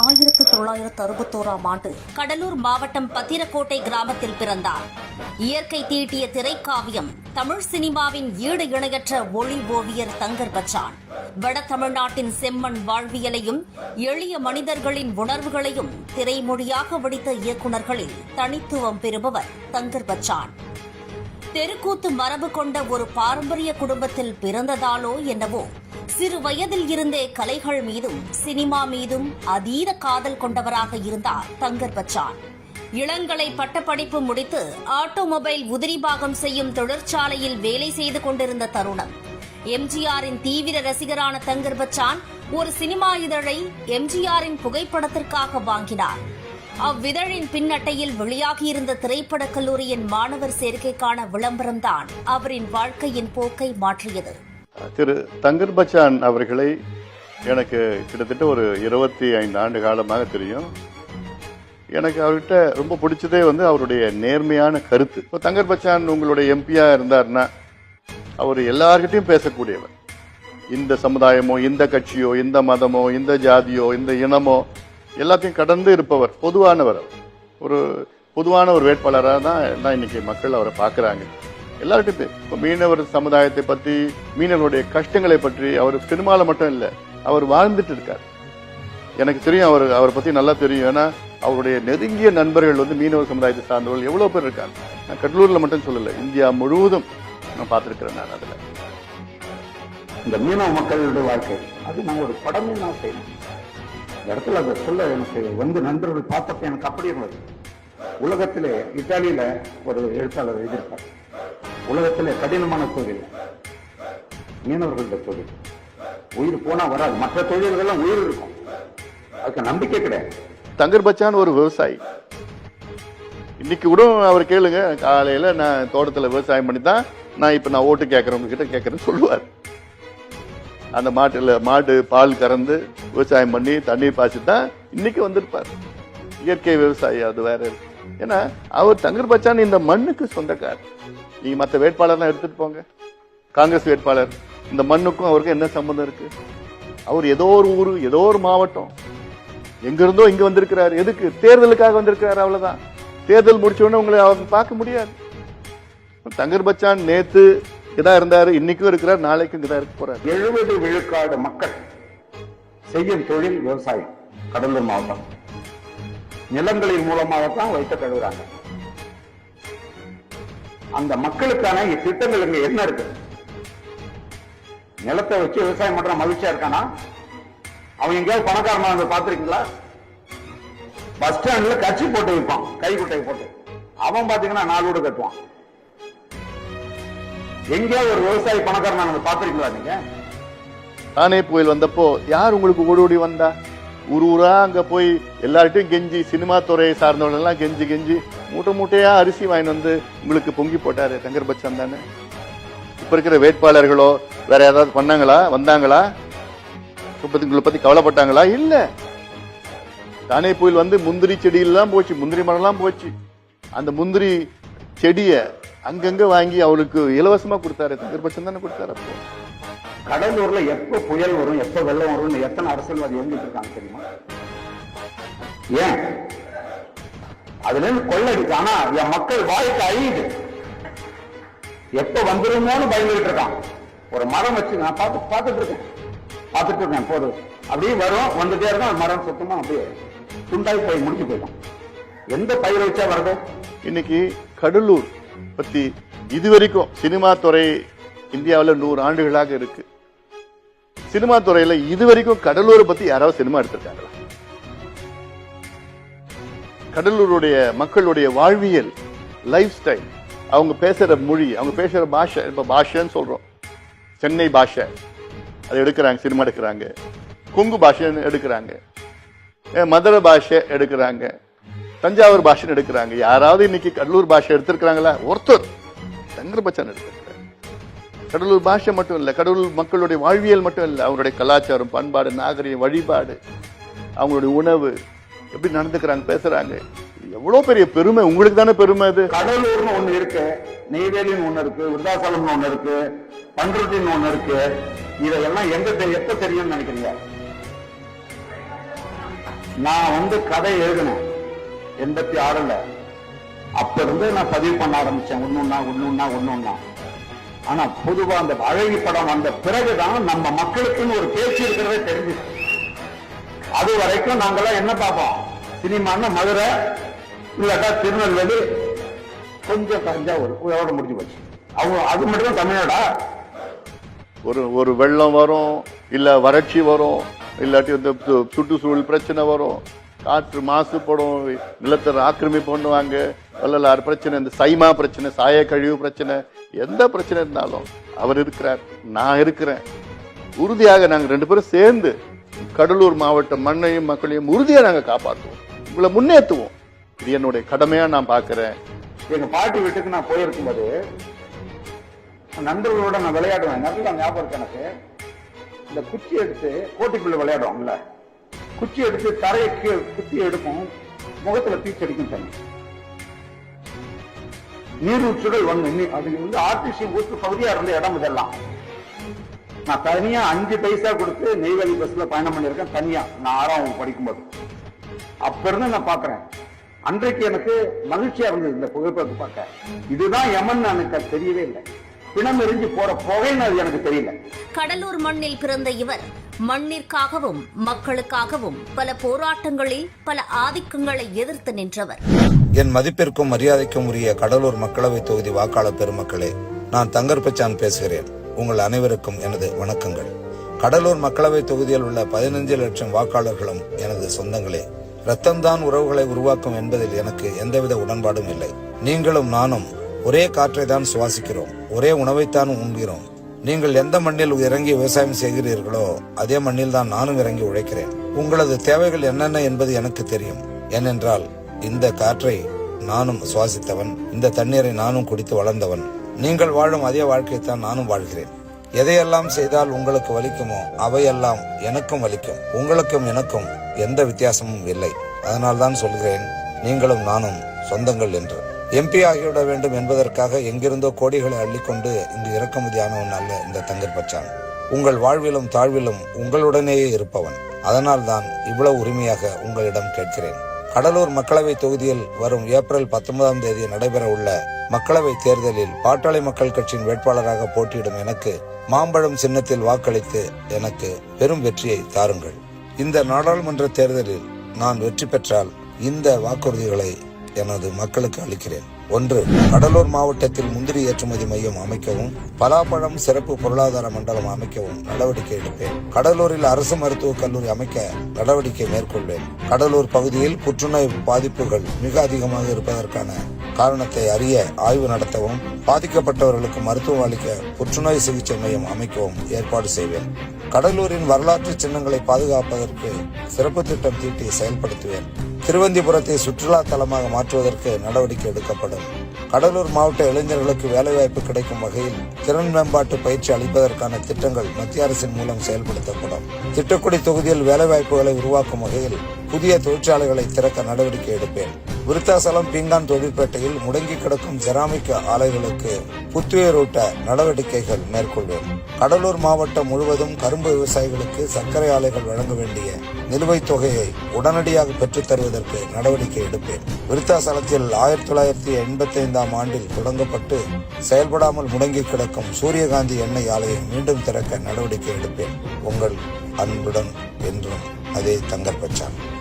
ஆயிரத்து தொள்ளாயிரத்து அறுபத்தோராம் ஆண்டு கடலூர் மாவட்டம் பத்திரக்கோட்டை கிராமத்தில் பிறந்தார். இயற்கை தீட்டிய திரைக்காவியம் தமிழ் சினிமாவின் ஈடு இணையற்ற ஒளி ஓவியர் தங்கர் பச்சான். வட தமிழ்நாட்டின் செம்மண் வாழ்வியலையும் எளிய மனிதர்களின் உணர்வுகளையும் திரைமொழியாக வடித்த இயக்குநர்களில் தனித்துவம் பெறுபவர் தங்கர் பச்சான். தெருக்கூத்து மரபு கொண்ட ஒரு பாரம்பரிய குடும்பத்தில் பிறந்ததாலோ என்னவோ சிறு வயதில் இருந்தே கலைகள் மீதும் சினிமா மீதும் அதீத காதல் கொண்டவராக இருந்தார் தங்கர் பச்சான். இளங்கலை பட்டப்படிப்பு முடித்து ஆட்டோமொபைல் உதிரி பாகம் செய்யும் தொழிற்சாலையில் வேலை செய்து கொண்டிருந்த தருணம். எம்ஜிஆரின் தீவிர ரசிகரான தங்கர் பச்சான் ஒரு சினிமா இதழை எம்ஜிஆரின் புகைப்படத்திற்காக வாங்கினார். அவ்விதழின் பின்னட்டையில் வெளியாகியிருந்த திரைப்படக் கல்லூரியின் மாணவர் சேர்க்கைக்கான விளம்பரம்தான் அவரின் வாழ்க்கையின் போக்கை மாற்றியது. திரு தங்கர் பச்சான் அவர்களை எனக்கு கிட்டத்தட்ட ஒரு இருபத்தி ஐந்து ஆண்டு காலமாக தெரியும். எனக்கு அவர்கிட்ட ரொம்ப பிடிச்சதே வந்து அவருடைய நேர்மையான கருத்து. இப்போ தங்கர் பச்சான் உங்களுடைய எம்பியாக இருந்தார்னா அவர் எல்லார்கிட்டையும் பேசக்கூடியவர். இந்த சமுதாயமோ இந்த கட்சியோ இந்த மதமோ இந்த ஜாதியோ இந்த இனமோ எல்லாத்தையும் கடந்து இருப்பவர் பொதுவானவர் அவர். ஒரு பொதுவான ஒரு வேட்பாளராக தான் எல்லாம் இன்னைக்கு மக்கள் அவரை பார்க்குறாங்க. எல்லார்கிட்டையும். இப்போ மீனவர் சமுதாயத்தை பற்றி மீனவருடைய கஷ்டங்களை பற்றி அவர் சினிமாவில் மட்டும் இல்லை அவர் வாழ்ந்துட்டு இருக்கார். எனக்கு தெரியும் அவர் அவரை பற்றி நல்லா தெரியும். ஏன்னா அவருடைய நெருங்கிய நண்பர்கள் வந்து மீனவர் சமுதாயத்தை சார்ந்தவர்கள் எவ்வளோ பேர் இருக்காங்க. நான் கடலூரில் மட்டும் சொல்லலை இந்தியா முழுவதும் நான் பார்த்துருக்கிறேன் நான் அதில். இந்த மீனவ மக்களுடைய வாழ்க்கை அது நான் ஒரு படமே நான் செய்யணும். இந்த இடத்துல அதை சொல்ல எனக்கு வந்து நண்பர்கள் பார்த்தப்ப எனக்கு அப்படி இருந்தது. உலகத்திலே இத்தாலியில ஒரு எழுத்தாளர் எழுதியிருப்பார். உலகத்தில் கடினமான தொழில் மீனவர்களுடைய தொழில் உயிர் போனா வராது. மற்ற தொழில்கள்லாம் உயிர் இருக்கும். அதுக்கு நம்பிக்கை கிடையாது. தங்கர் பச்சான் ஒரு விவசாயி. இன்னைக்கு கூட அவர் கேளுங்க. காலையில நான் தோட்டத்துல விவசாயம் பண்ணி தான் நான் இப்ப நான் ஓட்டு கேட்கறவங்க கிட்ட கேட்கறேன்னு சொல்லுவார். அந்த மாட்டுல மாடு பால் கறந்து விவசாயம் பண்ணி தண்ணீர் பாய்ச்சி தான் இன்னைக்கு வந்திருப்பார். இயற்கை விவசாயி அது வேற ஏன்னா அவர் தங்கர் பச்சான் இந்த மண்ணுக்கு சொந்தக்காரர். நீங்க மற்ற வேட்பாளர்லாம் எடுத்துட்டு போங்க. காங்கிரஸ் வேட்பாளர் இந்த மண்ணுக்கும் அவருக்கும் என்ன சம்பந்தம் இருக்கு? அவர் ஏதோ ஒரு ஊரு ஏதோ ஒரு மாவட்டம். எங்க இருந்தோ இங்க வந்திருக்கிறார். எதுக்கு? தேர்தலுக்காக வந்திருக்கிறார் அவ்வளவுதான். தேர்தல் முடிச்ச உடனே உங்களை அவங்க பார்க்க முடியாது. தங்கர் பச்சான் நேத்து இதான் இருந்தாரு. இன்னைக்கும் இருக்கிறார் நாளைக்கும் இங்கதான் இருக்க போறாரு. எழுபது விழுக்காடு மக்கள் செய்யும் தொழில் விவசாயம் கடலூர் மாவட்டம். நிலங்களின் மூலமாகத்தான் வைத்த கழுவுறாங்க. அந்த மக்களுக்கான திட்டங்கள் இங்க என்ன இருக்கு? நிலத்தை வச்சு விவசாயம் பண்ற மகிழ்ச்சியா இருக்கானா? அவன் எங்கேயாவது பணக்காரமா வந்து பாத்திருக்கீங்களா பஸ் ஸ்டாண்ட்ல கட்சி போட்டு வைப்பான் கை குட்டை போட்டு. அவன் பாத்தீங்கன்னா நாலு வீடு கட்டுவான். எங்கேயாவது ஒரு விவசாயி பணக்காரனா வந்து பாத்திருக்கீங்களா நீங்க? தானே புயல் வந்தப்போ யார் உங்களுக்கு ஓடி ஓடி வந்தா? ஊர் ஊரா அங்க போய் எல்லார்ட்டையும் கெஞ்சி சினிமா துறையை சார்ந்தவங்க எல்லாம் கெஞ்சி கெஞ்சி மூட்டை மூட்டையா அரிசி வாங்கிட்டு வந்து உங்களுக்கு பொங்கி போட்டாரு தங்கர் தானே? இப்ப இருக்கிற வேட்பாளர்களோ வேற ஏதாவது பண்ணாங்களா? வந்தாங்களா? பத்தி உங்களை பத்தி கவலைப்பட்டாங்களா? இல்ல. தானே புயல் வந்து முந்திரி செடியெல்லாம் போச்சு முந்திரி மரம்லாம் போச்சு. அந்த முந்திரி செடியை அங்கங்க வாங்கி அவளுக்கு இலவசமா கொடுத்தாரு. தங்கர் பச்சன் தானே கொடுத்தாரு அப்போ. கடலூர்ல எப்ப புயல் வரும் எப்ப வெள்ளம் வரும்னு எத்தனை அரசியல்வாதி எழுந்துட்டு இருக்காங்க தெரியுமா? ஏன்? அதுல இருந்து கொள்ளடிக்கு ஆனா என் மக்கள் வாழ்க்கை அழியுது. எப்ப வந்துருமோன்னு பயந்துகிட்டு இருக்கான். ஒரு மரம் வச்சு நான் பார்த்து பார்த்துட்டு இருக்கேன். பார்த்துட்டு இருக்கேன் போதும் அப்படியே வரும் வந்துட்டே இருக்கும் அந்த மரம் சுத்தமா அப்படியே துண்டாய் போய் முடிச்சு போயிடும். எந்த பயிர் வச்சா வருது? இன்னைக்கு கடலூர் பத்தி இதுவரைக்கும் சினிமா துறை இந்தியாவில் நூறு ஆண்டுகளாக இருக்கு. சினிமா துறையில இதுவரைக்கும் கடலூரை பத்தி யாராவது சினிமா எடுத்திருக்காங்களா? கடலூருடைய மக்களுடைய வாழ்வியல் லைஃப் ஸ்டைல் அவங்க பேசுகிற மொழி அவங்க பேசுகிற பாஷை இப்போ பாஷைன்னு சொல்கிறோம் சென்னை பாஷை. அதை எடுக்கிறாங்க சினிமா எடுக்கிறாங்க. கொங்கு பாஷைன்னு எடுக்கிறாங்க. மதுரை பாஷை எடுக்கிறாங்க. தஞ்சாவூர் பாஷைன்னு எடுக்கிறாங்க. யாராவது இன்னைக்கு கடலூர் பாஷை எடுத்திருக்கிறாங்களா? ஒருத்தர். சங்கரபச்சான் எடுத்திருக்கிறாங்க கடலூர் பாஷை மட்டும் இல்லை கடலூர் மக்களுடைய வாழ்வியல் மட்டும் இல்லை அவங்களுடைய கலாச்சாரம் பண்பாடு நாகரிகம் வழிபாடு அவங்களுடைய உணவு எப்படி நடந்துக்கிறாங்க பேசுறாங்க? எவ்வளவு பெரிய பெருமை உங்களுக்கு தானே பெருமை அது? கடலூர்னு ஒண்ணு இருக்கு நெய்வேலின்னு ஒண்ணு இருக்கு விருத்தாசலம்னு ஒண்ணு இருக்கு பண்ருட்டின்னு ஒண்ணு இருக்கு. இதெல்லாம் எங்க எப்ப தெரியும்னு நினைக்கிறீங்க? நான் வந்து கதை எழுதினேன் எண்பத்தி ஆறுல. அப்ப இருந்து நான் பதிவு பண்ண ஆரம்பிச்சேன் ஒன்னொன்னா ஒன்னொன்னா ஒன்னொன்னா ஆனா பொதுவா அந்த அழகி படம் வந்த பிறகுதான் நம்ம மக்களுக்குன்னு ஒரு பேச்சு இருக்கிறதே தெரிஞ்சு அது வரைக்கும் நாங்கெல்லாம் என்ன பார்ப்போம்? சினிமான்னா மதுரை இல்லாட்டா திருநெல்வேலி கொஞ்சம் தஞ்சாவூர் இதோட முடிஞ்சு போச்சு. அவங்க அது மட்டும் தான் தமிழ்நாடா? ஒரு ஒரு வெள்ளம் வரும் இல்ல வறட்சி வரும் இல்லாட்டி இந்த சு- சுற்றுச்சூழல் பிரச்சனை வரும். காற்று மாசுபடும் நிலத்தை ஆக்கிரமிப்பு பண்ணுவாங்க. வள்ளலார் பிரச்சனை இந்த சைமா பிரச்சனை சாய கழிவு பிரச்சனை எந்த பிரச்சனை இருந்தாலும் அவர் இருக்கிறார் நான் இருக்கிறேன். உறுதியாக நாங்கள் ரெண்டு பேரும் சேர்ந்து கடலூர் மாவட்ட மண்ணையும் மக்களையும் உறுதியாக நாங்க காப்பாற்றுவோம் உங்களை முன்னேற்றுவோம் இது என்னுடைய கடமையா நான் பார்க்குறேன் எங்க பாட்டி வீட்டுக்கு நான் போயிருக்கும்போது நண்பர்களோட நான் விளையாடுவேன். நல்ல ஞாபகம் இருக்கு எனக்கு. இந்த குச்சி எடுத்து கோட்டிக்குள்ள விளையாடுவோம்ல குச்சி எடுத்து தரையை கீழ் குச்சி எடுக்கும். முகத்துல தீச்சடிக்கும் தண்ணி. நீரூற்றுகள் ஒண்ணு அது வந்து ஆர்டிசி ஊற்று பகுதியா இருந்த இடம் இதெல்லாம். நான் தனியா அஞ்சு பைசா கொடுத்து நெய்வேலி பஸ்ல பயணம் பண்ணியிருக்கேன் தனியா. நான் ஆறாம் படிக்கும்போது. அப்ப இருந்து நான் பாக்குறேன். அன்றைக்கு எனக்கு மகிழ்ச்சியா இருந்தது இந்த புகைப்படத்தை பார்க்க. இதுதான் யமன் எனக்கு தெரியவே இல்லை. பிணம் எரிஞ்சு போற புகைன்னு அது எனக்கு தெரியல. கடலூர் மண்ணில் பிறந்த இவர் மண்ணிற்காகவும் மக்களுக்காகவும் பல போராட்டங்களில் பல ஆதிக்கங்களை எதிர்த்து நின்றவர். என் மதிப்பிற்கும் மரியாதைக்கும் உரிய கடலூர் மக்களவை தொகுதி வாக்காளர் பெருமக்களே நான் தங்கர்பச்சான் பேசுகிறேன். உங்கள் அனைவருக்கும் எனது வணக்கங்கள். கடலூர் மக்களவை தொகுதியில் உள்ள பதினஞ்சு லட்சம் வாக்காளர்களும் எனது சொந்தங்களே. ரத்தம்தான் உறவுகளை உருவாக்கும் என்பதில் எனக்கு எந்தவித உடன்பாடும் இல்லை. நீங்களும் நானும் ஒரே காற்றை தான் சுவாசிக்கிறோம். ஒரே உணவைத்தான் உண்கிறோம். நீங்கள் எந்த மண்ணில் இறங்கி விவசாயம் செய்கிறீர்களோ அதே மண்ணில் தான் நானும் இறங்கி உழைக்கிறேன். உங்களது தேவைகள் என்னென்ன என்பது எனக்கு தெரியும். ஏனென்றால் இந்த காற்றை நானும் சுவாசித்தவன் இந்த தண்ணீரை நானும் குடித்து வளர்ந்தவன். நீங்கள் வாழும் அதே வாழ்க்கையைத்தான் நானும் வாழ்கிறேன். எதையெல்லாம் செய்தால் உங்களுக்கு வலிக்குமோ அவையெல்லாம் எனக்கும் வலிக்கும். உங்களுக்கும் எனக்கும் எந்த வித்தியாசமும் இல்லை. அதனால்தான் சொல்கிறேன் நீங்களும் நானும் சொந்தங்கள் என்று. எம்பி ஆகிவிட வேண்டும் என்பதற்காக எங்கிருந்தோ கோடிகளை அள்ளிக்கொண்டு இங்கு இறக்குமதியானவன் அல்ல இந்த தங்கர் பச்சான். உங்கள் வாழ்விலும் தாழ்விலும் உங்களுடனேயே இருப்பவன். அதனால்தான் இவ்வளவு உரிமையாக உங்களிடம் கேட்கிறேன். கடலூர் மக்களவை தொகுதியில் வரும் ஏப்ரல் பத்தொன்பதாம் தேதி நடைபெற உள்ள மக்களவை தேர்தலில் பாட்டாளி மக்கள் கட்சியின் வேட்பாளராக போட்டியிடும் எனக்கு மாம்பழம் சின்னத்தில் வாக்களித்து எனக்கு பெரும் வெற்றியை தாருங்கள். இந்த நாடாளுமன்ற தேர்தலில் நான் வெற்றி பெற்றால் இந்த வாக்குறுதிகளை எனது மக்களுக்கு அளிக்கிறேன். ஒன்று கடலூர் மாவட்டத்தில் முந்திரி ஏற்றுமதி மையம் அமைக்கவும் பலாப்பழம் சிறப்பு பொருளாதார மண்டலம் அமைக்கவும் நடவடிக்கை எடுப்பேன். கடலூரில் அரசு மருத்துவக் கல்லூரி அமைக்க நடவடிக்கை மேற்கொள்வேன். கடலூர் பகுதியில் புற்றுநோய் பாதிப்புகள் மிக அதிகமாக இருப்பதற்கான காரணத்தை அறிய ஆய்வு நடத்தவும் பாதிக்கப்பட்டவர்களுக்கு மருத்துவம் அளிக்க புற்றுநோய் சிகிச்சை மையம் அமைக்கவும் ஏற்பாடு செய்வேன். கடலூரின் வரலாற்று சின்னங்களை பாதுகாப்பதற்கு சிறப்பு திட்டம் தீட்டி செயல்படுத்துவேன். திருவந்திபுரத்தை சுற்றுலா தலமாக மாற்றுவதற்கு நடவடிக்கை எடுக்கப்படும். கடலூர் மாவட்ட இளைஞர்களுக்கு வேலைவாய்ப்பு கிடைக்கும் வகையில் திறன் மேம்பாட்டு பயிற்சி அளிப்பதற்கான திட்டங்கள் மத்திய அரசின் மூலம் செயல்படுத்தப்படும். திட்டக்குடி தொகுதியில் வேலைவாய்ப்புகளை உருவாக்கும் வகையில் புதிய தொழிற்சாலைகளை திறக்க நடவடிக்கை எடுப்பேன். விருத்தாசலம் பீங்கான் தொழிற்பேட்டையில் முடங்கி கிடக்கும் செராமிக் ஆலைகளுக்கு புத்துயிரூட்ட நடவடிக்கைகள் மேற்கொள்வேன். கடலூர் மாவட்டம் முழுவதும் கரும்பு விவசாயிகளுக்கு சர்க்கரை ஆலைகள் வழங்க வேண்டிய நிலுவைத் தொகையை உடனடியாக பெற்றுத் தருவதற்கு நடவடிக்கை எடுப்பேன். விருத்தாசலத்தில் ஆயிரத்தி தொள்ளாயிரத்தி எண்பத்தி ஐந்தாம் ஆண்டில் தொடங்கப்பட்டு செயல்படாமல் முடங்கி கிடக்கும் சூரியகாந்தி எண்ணெய் ஆலையை மீண்டும் திறக்க நடவடிக்கை எடுப்பேன். உங்கள் அன்புடன் என்றும் அதே தங்கற்பச்சான்